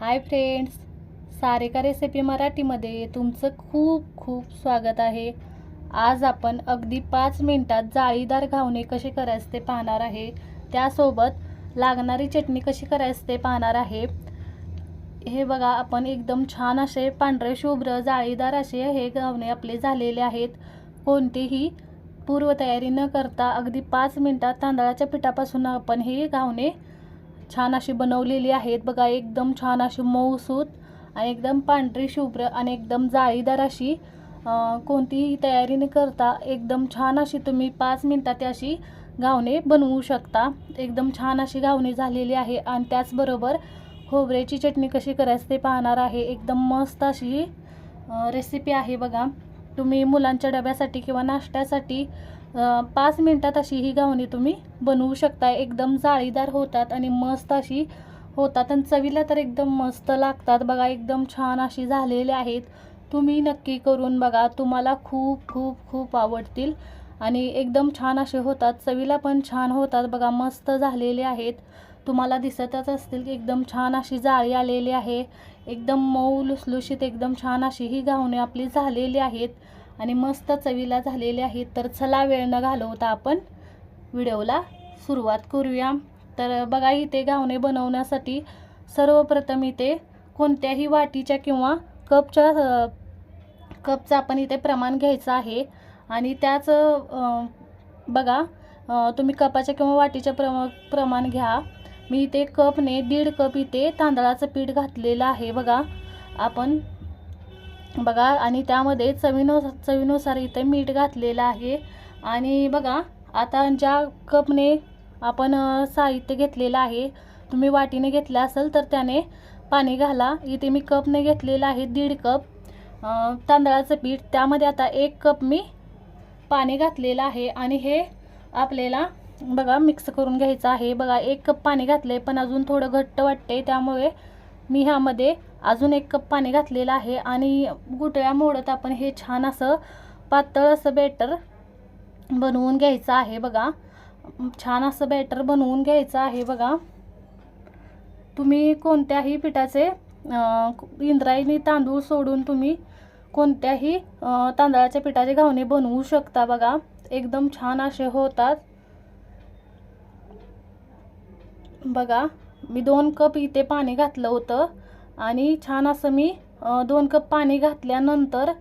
Hi friends सारेका recipe मराठीमध्ये तुमचं खूप खूप स्वागत आहे. आज आपण अगदी पाच मिनटात जाळीदार घावणे कसे करायचे ते पाहणार आहे. त्यासोबत लागणारी चटणी कशी करायचं ते पाहणार आहे. हे बघा आपण एकदम छान असे पांढरे शुभ्र जाळीदार असे हे घावणे आपले झालेले आहेत. कोणतीही पूर्वतयारी न करता अगदी पाच मिनटात तांदळाच्या पिठापासून आपण हे घावणे छान अशी बनवलेली आहेत. बघा एकदम छान अशी मऊसूत आणि एकदम पांढरी शुभ्र आणि एकदम जाळीदार अशी कोणतीही तयारी न करता एकदम छान अशी तुम्ही पाच मिनटात अशी घावणे बनवू शकता. एकदम छान अशी घावणे झालेली आहे आणि त्याचबरोबर खोबऱ्याची चटणी कशी करायची ते पाहणार आहे. एकदम मस्त अशी रेसिपी आहे बघा. तुम्ही मुलांच्या डब्यासाठी किंवा नाश्त्यासाठी पाच मिनटात अशी ही घावणी तुम्ही बनवू शकता एकदम जाळीदार होतात आणि मस्त अशी होतात आणि चवीला तर एकदम मस्त लागतात. बघा एकदम छान अशी झालेली आहेत. तुम्ही नक्की करून बघा. तुम्हाला खूप खूप खूप आवडतील आणि एकदम छान असे होतात. चवीला पण छान होतात. बघा मस्त झालेले आहेत. तुम्हाला दिसतच असतील की एकदम छान अशी जाळी आलेली आहे. एकदम मऊ लुसलुशीत एकदम छान अशी ही घावणे आपली झालेली आहेत. आणि मस्त चवीला झालेले आहेत. तर चला वेळ न घालवता आपण व्हिडिओला सुरुवात करूया. तर बघा इथे घावणे बनवण्यासाठी सर्वप्रथम इथे कोणत्याही वाटीच्या किंवा कपच्या कपचं आपण इथे प्रमाण घ्यायचं आहे. आणि त्याच बघा तुम्ही कपाच्या किंवा वाटीच्या प्रमा प्रमाण घ्या. मी इथे कपने दीड कप इथे तांदळाचं पीठ घातलेलं आहे. बघा आपण बघा आणि त्यामध्ये चवीनु चवीनुसार इथे मीठ घातलेलं आहे. आणि बघा आता ज्या कपने आपण साहित्य घेतलेलं आहे तुम्ही वाटीने घेतलं असेल तर त्याने पाणी घाला. इथे मी कपने घेतलेलं आहे दीड कप तांदळाचं पीठ. त्यामध्ये आता एक कप मी पाणी घातलेलं आहे. आणि हे आपल्याला बघा मिक्स करून घ्यायचं आहे. बघा एक कप पाणी घातलं आहे पण अजून थोडं घट्ट वाटते त्यामुळे मी ह्यामध्ये अजून एक कप पाणी घातलेलं आहे आणि गुटळ्या मोडत आपण हे छान असं पातळ असं बॅटर बनवून घ्यायचं आहे बघा. छान असं बॅटर बनवून घ्यायचं आहे बघा. तुम्ही कोणत्याही पिठाचे इंद्रायणी तांदूळ सोडून तुम्ही कोणत्याही तांदळाच्या पिठाचे घावणे बनवू शकता बघा. एकदम छान असे होतात. बघा मी दोन कप इथे पाणी घातलं होतं. आणि छान असं मी दोन कप पाणी घातल्यानंतर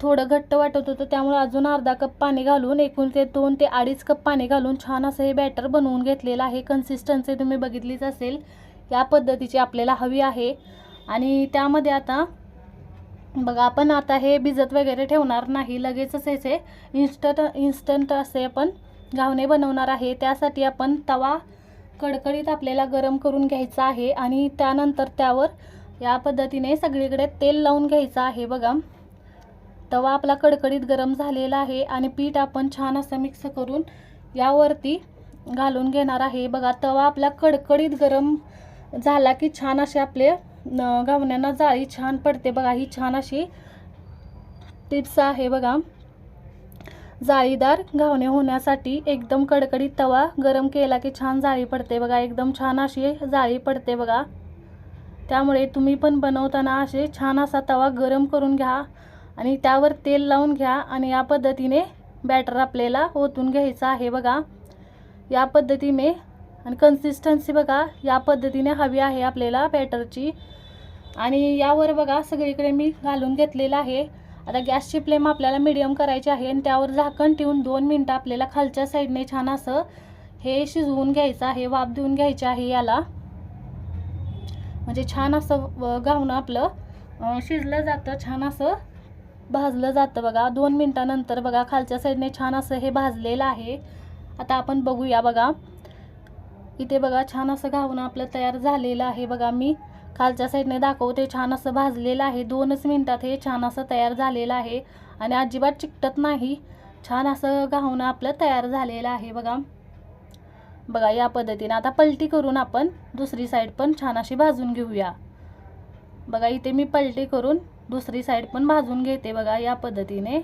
थोडं घट्ट वाटत होतं त्यामुळे अजून अर्धा कप पाणी घालून एकूण ते दोन ते अडीच कप पाणी घालून छान असं हे बॅटर बनवून घेतलेलं आहे. कन्सिस्टन्सी तुम्ही बघितलीच असेल या पद्धतीची आपल्याला हवी आहे. आणि त्यामध्ये आता बघा आपण आता हे भिजत वगैरे ठेवणार नाही. लगेचच याचे इन्स्टंट इन्स्टंट असे आपण घावणे बनवणार आहे. त्यासाठी आपण तवा कडकडीत आपल्याला गरम करून घ्यायचा आहे आणि त्यानंतर त्यावर या पद्धतीने सगळीकडे तेल लावून घ्यायचं आहे बघा. तवा आपला कडकडीत गरम झालेला आहे आणि पीठ आपण छान असं मिक्स करून यावरती घालून घेणार आहे. बघा तवा आपला कडकडीत गरम झाला की छान असे आपले गावण्यांना जाळी छान पडते. बघा ही छान अशी टिप्स आहे बघा. जाळीदार घावणे होण्यासाठी एकदम कडकडीत तवा गरम केला की छान जाळी पडते बघा एकदम छान अशी जाळी पडते बघा. त्यामुळे तुम्ही पण बनवताना असे छान असा तवा गरम करून घ्या आणि त्यावर तेल लावून घ्या आणि या पद्धतीने बॅटर आपल्याला ओतून घ्यायचं आहे बघा. या पद्धतीने आणि कन्सिस्टन्सी बघा या पद्धतीने हवी आहे आपल्याला बॅटरची. आणि यावर बघा सगळीकडे मी घालून घेतलेलं आहे. आता गॅसची फ्लेम आपल्याला मिडियम करायची आहे आणि त्यावर झाकण ठेवून दोन मिनटं आपल्याला खालच्या साईडने छान असं हे शिजवून घ्यायचं आहे वाफ देऊन घ्यायचे आहे याला. म्हणजे छान असं गावणं आपलं शिजलं जातं छान असं भाजलं जातं बघा. दोन मिनटानंतर बघा खालच्या साईडने छान असं हे भाजलेलं आहे. आता आपण बघूया बघा. इथे बघा छान असं घावणं आपलं तयार झालेलं आहे बघा मी. खालच्या साईडने दाखवते छान असं भाजलेलं आहे. दोनच मिनटात हे छान असं तयार झालेलं आहे. आणि अजिबात चिकटत नाही. छान असं घावणं आपलं तयार झालेलं आहे बघा. बघा या पद्धतीने. आता पलटी करून आपण दुसरी साईड पण छान अशी भाजून घेऊया. बघा इथे मी पलटी करून दुसरी साईड पण भाजून घेते बघा या पद्धतीने.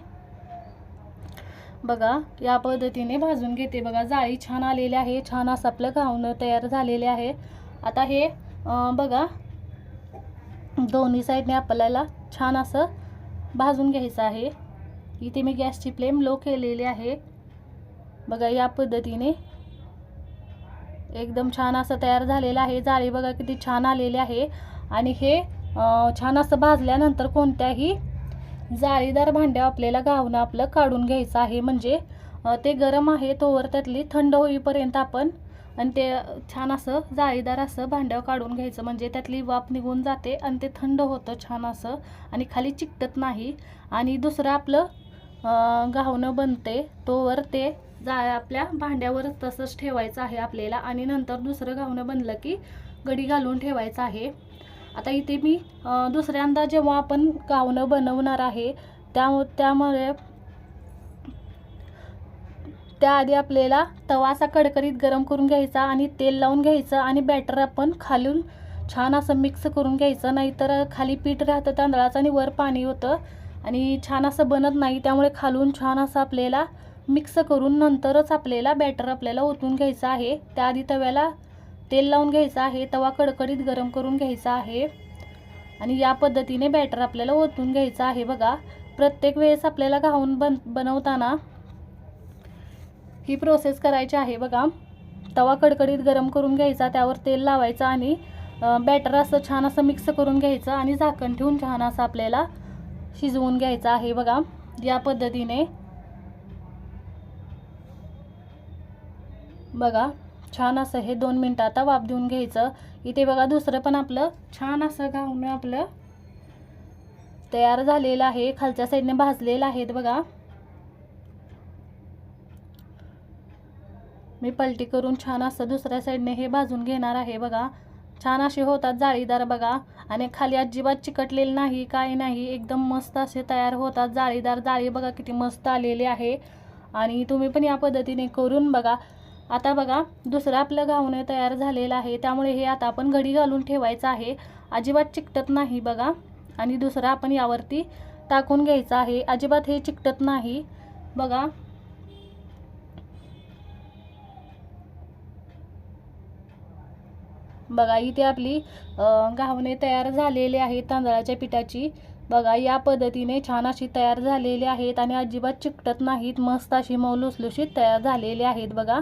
बघा या पद्धतीने भाजून घेते बघा. जाळी छान आलेली आहे. छान असं आपलं घावणं तयार झालेले आहे. आता हे बघा दोन्ही साईडने आपल्याला छान असं भाजून घ्यायचं आहे. इथे मी गॅसची फ्लेम लो केलेली आहे. बघा या पद्धतीने एकदम छान असं तयार झालेलं आहे. जाळी बघा किती छान आलेली आहे. आणि हे छान असं भाजल्यानंतर कोणत्याही जाळीदार भांड्या आपल्याला गावनं आपलं काढून घ्यायचं आहे. म्हणजे ते गरम आहे तोवर त्यातली थंड होईपर्यंत आपण आणि ते छान असं जाळीदार असं भांड्यावर काढून घ्यायचं. म्हणजे त्यातली वाफ निघून जाते आणि ते थंड होतं छान असं. आणि खाली चिकटत नाही. आणि दुसरं आपलं गावणं बनते. तोवर ते जा आपल्या भांड्यावर तसंच ठेवायचं आहे आपल्याला. आणि नंतर दुसरं गावणं बनलं की गडी घालून ठेवायचं आहे. आता इथे मी दुसऱ्यांदा जेव्हा आपण गावणं बनवणार आहे त्या त्यामुळे त्याआधी आपल्याला तवा असा कडकडीत गरम करून घ्यायचा आणि तेल लावून घ्यायचं आणि बॅटर आपण खालून छान असं मिक्स करून घ्यायचं. नाहीतर खाली पीठ राहतं तांदळाचं आणि वर पाणी होतं. आणि छान असं बनत नाही त्यामुळे खालून छान असं आपल्याला मिक्स करून नंतरच आपल्याला बॅटर आपल्याला ओतून घ्यायचं आहे. त्याआधी तव्याला तेल लावून घ्यायचं आहे. तवा कडकडीत गरम करून घ्यायचा आहे. आणि या पद्धतीने बॅटर आपल्याला ओतून घ्यायचं आहे. बघा प्रत्येक वेळेस आपल्याला घाऊन बन बनवताना ही प्रोसेस करायची आहे बघा. तवा कडकडीत गरम करून घ्यायचा त्यावर तेल लावायचं आणि बॅटर असं छान असं मिक्स करून घ्यायचं आणि झाकण ठेवून छान असं आपल्याला शिजवून घ्यायचं आहे बघा. या पद्धतीने. बघा छान असं हे दोन मिनटं आता वाफ देऊन घ्यायचं. इथे बघा दुसरं पण आपलं छान असं घावणं आपलं तयार झालेलं आहे. खालच्या साईडने भाजलेलं आहेत बघा. मी पलटी करून छान असं दुसऱ्या साईडने हे भाजून घेणार आहे बघा. छान असे होतात जाळीदार बघा. आणि खाली अजिबात चिकटलेलं नाही काय नाही. एकदम मस्त असे तयार होतात जाळीदार जाळी बघा किती मस्त आलेली आहे. आणि तुम्ही पण या पद्धतीने करून बघा. आता बघा दुसरं आपलं घावणं तयार झालेलं आहे. त्यामुळे हे आता आपण घडी घालून ठेवायचं आहे. अजिबात चिकटत नाही बघा. आणि दुसरं आपण यावरती टाकून घ्यायचं आहे. अजिबात हे चिकटत नाही. बघा. बघा इथे आपली घावणे तयार झालेले आहेत तांदळाच्या पिठाची. बघा या पद्धतीने छान अशी तयार झालेली आहेत आणि अजिबात चिकटत नाहीत मस्त अशी मऊ लुसलुशीत तयार झालेली आहेत बघा.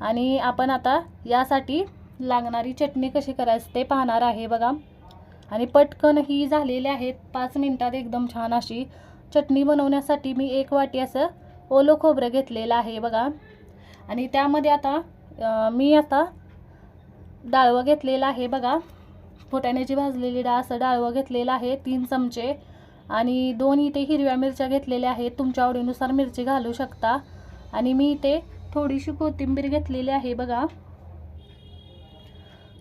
आणि आपण आता यासाठी लागणारी चटणी कशी करायची ते पाहणार आहे बघा. आणि पटकन ही झालेली आहेत पाच मिनटात एकदम छान अशी. चटणी बनवण्यासाठी मी एक वाटी असं ओलं खोबरं घेतलेलं आहे बघा. आणि त्यामध्ये आता मी आता डाळवं घेतलेलं आहे बघा. फुटाण्याची भाजलेली डाळ असं डाळवं घेतलेलं आहे तीन चमचे. आणि दोन इथे हिरव्या मिरच्या घेतलेल्या आहेत. तुमच्या आवडीनुसार मिरची घालू शकता. आणि मी इथे थोडीशी कोथिंबीर घेतलेली आहे बघा.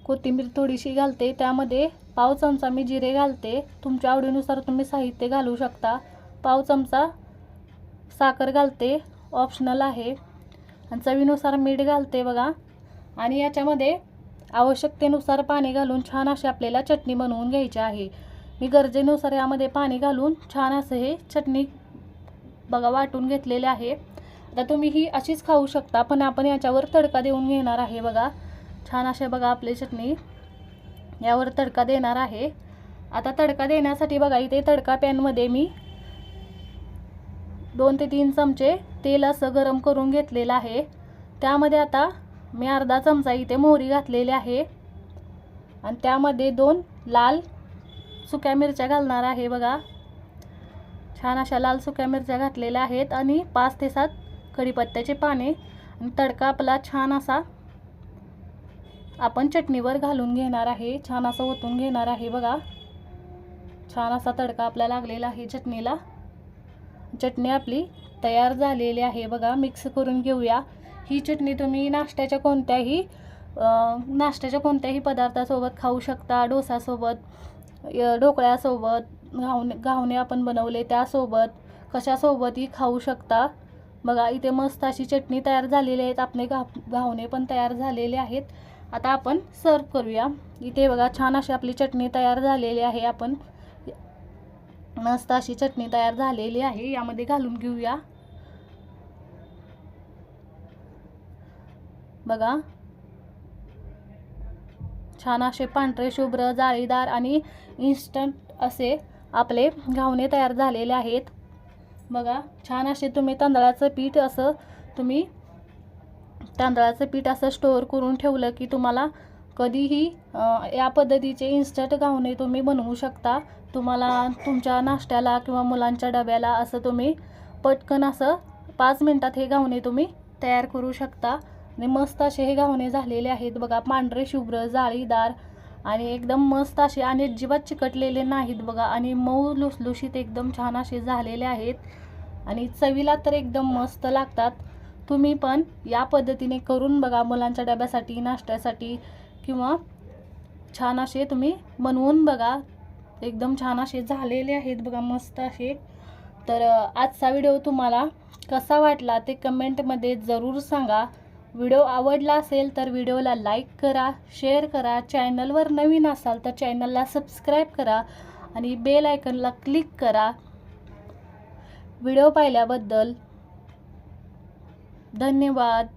कोथिंबीर थोडीशी घालते. त्यामध्ये पाव चमचा मी जिरे घालते. तुमच्या आवडीनुसार तुम्ही साहित्य घालू शकता. पाव चमचा साखर घालते. ऑप्शनल आहे. आणि चवीनुसार मीठ घालते बघा. आणि याच्यामध्ये आवश्यकतेनुसार पाणी घालून छान अशी आपल्याला चटणी बनवून घ्यायची आहे. मी गरजेनुसार यामध्ये पाणी घालून छान असं हे चटणी बघा वाटून घेतलेले आहे. आता तुम्ही ही अशीच खाऊ शकता पण आपण याच्यावर तडका देऊन घेणार आहे बघा. छान असे बघा आपली चटणी यावर तडका देणार आहे. आता तडका देण्यासाठी बघा इथे तडका पॅनमध्ये मी दोन ते तीन चमचे तेल असं गरम करून घेतलेलं आहे. त्यामध्ये आता मी अर्धा चमचा इथे मोहरी घातलेली आहे. आणि त्यामध्ये दोन लाल सुक्या मिरच्या घालणार आहे बघा. छान अशा लाल सुक्या मिरच्या घातलेल्या आहेत आणि पाच ते सात कढीपत्त्याचे पाने. आणि तडका आपला छान असा आपण चटणीवर घालून घेणार आहे. छान असं ओतून घेणार आहे बघा. छान असा तडका आपला लागलेला आहे चटणीला. चटणी आपली तयार झालेली आहे बघा. मिक्स करून घेऊया. ही चटणी तुम्ही नाश्त्याच्या कोणत्याही नाश्त्याच्या कोणत्याही पदार्थासोबत खाऊ शकता. डोसासोबत य- ढोकळ्यासोबत घावणे घावणे आपण बनवले त्यासोबत कशासोबतही खाऊ शकता. बघा इथे मस्त अशी चटणी तयार झालेली आहेत. आपले घा घावणे पण तयार झालेले आहेत. आता आपण सर्व करूया. इथे बघा छान अशी आपली चटणी तयार झालेली आहे. आपण मस्त अशी चटणी तयार झालेली आहे. यामध्ये घालून घेऊया. बघा. छान असे पांढरे शुभ्र जाळीदार आणि इन्स्टंट असे आपले घावणे तयार झालेले आहेत. बघा छान असे तुम्ही तांदळाचं पीठ असं तुम्ही तांदळाचं पीठ असं स्टोअर करून ठेवलं की तुम्हाला कधीही या पद्धतीचे इन्स्टंट घावणे तुम्ही बनवू शकता. तुम्हाला तुमच्या नाश्त्याला किंवा मुलांच्या डब्याला असं तुम्ही पटकन असं पाच मिनटात हे घावणे तुम्ही तयार करू शकता. आणि मस्त असे हे घावणे झालेले आहेत. बघा पांढरे शुभ्र जाळीदार आणि एकदम मस्त असे आणि अजिबात चिकटलेले नाहीत बघा. आणि मऊ लुसलुशीत एकदम छान असे झालेले आहेत. आणि चवीला तर एकदम मस्त लागतात. तुम्ही पण या पद्धतीने करून बघा मुलांच्या डब्यासाठी नाश्त्यासाठी किंवा छान असे तुम्ही बनवून बघा. एकदम छान असे झालेले आहेत बघा मस्त असे. तर आजचा व्हिडिओ तुम्हाला कसा वाटला ते कमेंटमध्ये जरूर सांगा. व्हिडिओ आवडला असेल तर व्हिडिओला लाईक करा शेअर करा. चॅनलवर नवीन असाल तर चॅनलला सबस्क्राईब करा आणि बेल आयकनला क्लिक करा. व्हिडिओ पाहिल्याबद्दल धन्यवाद.